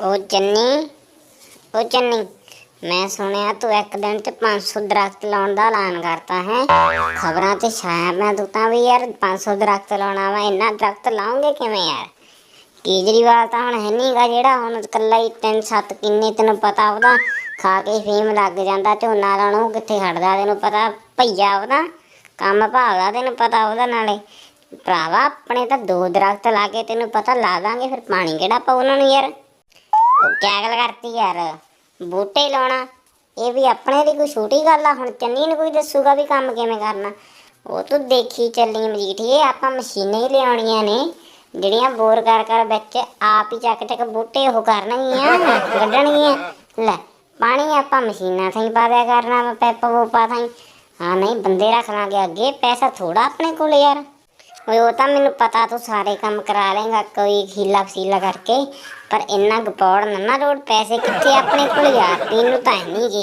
ਉਹ ਚੰਨੀ ਉਹ ਚੰਨੀ, ਮੈਂ ਸੁਣਿਆ ਤੂੰ ਇੱਕ ਦਿਨ ਚ 500 ਦਰਖਤ ਲਾਉਣ ਦਾ ਐਲਾਨ ਕਰਤਾ ਹੈ। ਖਬਰਾਂ ਤੇ ਛਾਇਆ ਮੈਂ ਤੂੰ ਤਾਂ ਵੀ ਯਾਰ 500 ਦਰਖਤ ਲਾਉਣਾ ਵਾ, ਇੰਨਾ ਦਰਖਤ ਲਾਉਂਗੇ ਕਿਵੇਂ ਯਾਰ? ਕੇਜਰੀਵਾਲ ਤਾਂ ਹੁਣ ਹੈ ਨਹੀਂਗਾ ਜਿਹੜਾ, ਹੁਣ ਇਕੱਲਾ ਹੀ ਤਿੰਨ ਸੱਤ ਕਿੰਨੇ ਤੈਨੂੰ ਪਤਾ ਉਹਦਾ, ਖਾ ਕੇ ਫੇਮ ਲੱਗ ਜਾਂਦਾ, ਝੋਨਾ ਲਾਉਣ ਉਹ ਕਿੱਥੇ ਹਟਦਾ ਤੈਨੂੰ ਪਤਾ, ਭਈਆ ਉਹਦਾ, ਕੰਮ ਭਾਵਦਾ ਤੈਨੂੰ ਪਤਾ ਉਹਦਾ ਨਾਲੇ। ਭਰਾਵਾ, ਆਪਣੇ ਤਾਂ ਦੋ ਦਰਖਤ ਲਾ ਕੇ ਤੈਨੂੰ ਪਤਾ ਲਾ ਦਾਂਗੇ, ਫਿਰ ਪਾਣੀ ਕਿਹੜਾ ਪਾਉ ਉਹਨਾਂ ਨੂੰ ਯਾਰ? ਉਹ ਕਿਆ ਗੱਲ ਕਰਤੀ ਯਾਰ। ਬੂਟੇ ਲਾਉਣਾ। ਇਹ ਵੀ ਆਪਣੇ ਦੀ ਕੋਈ ਛੋਟੀ ਗੱਲ ਆ। ਹੁਣ ਚੰਨੀ ਨੂੰ ਕੋਈ ਦੱਸੂਗਾ ਵੀ ਕੰਮ ਕਿਵੇਂ ਕਰਨਾ। ਉਹ ਤੂੰ ਦੇਖੀ ਚੱਲੀ ਮਜੀਠੀਏ ਆਪਾਂ ਮਸ਼ੀਨਾਂ ਹੀ ਲਿਆਉਣੀਆਂ ਨੇ। ਜਿਹੜੀਆਂ ਬੋਰ ਕਰ ਕਰ ਵਿੱਚ ਆਪ ਹੀ ਚੱਕ ਚੱਕ ਬੂਟੇ ਉਹ ਕਰਨਗੀਆਂ, ਕੱਢਣਗੀਆਂ। ਲੈ, ਪਾਣੀ ਆਪਾਂ ਮਸ਼ੀਨਾਂ ਥਾਂ ਹੀ ਪਾ ਦਿਆ ਕਰਨਾ ਵਾ ਪੈਪ ਪਾ ਥਾਈ। ਹਾਂ, ਨਹੀਂ, ਬੰਦੇ ਰੱਖ ਲਾਂਗੇ ਅੱਗੇ। ਪੈਸਾ ਥੋੜਾ ਆਪਣੇ ਕੋਲ ਯਾਰ। ਓਏ, ਉਹ ਤਾਂ ਮੈਨੂੰ ਪਤਾ ਤੂੰ ਸਾਰੇ ਕੰਮ ਕਰਾ ਲੇਗਾ ਕੋਈ ਹੀਲਾ ਫਸੀਲਾ ਕਰਕੇ, ਪਰ ਇੰਨਾ ਗਪੌੜ ਨਾ ਨਾ ਰੋਡ ਪੈਸੇ ਕਿੱਥੇ ਆਪਣੇ ਕੋਲ ਯਾਰ, ਤੈਨੂੰ ਤਾਂ ਹੈ ਨਹੀਂ ਗੇ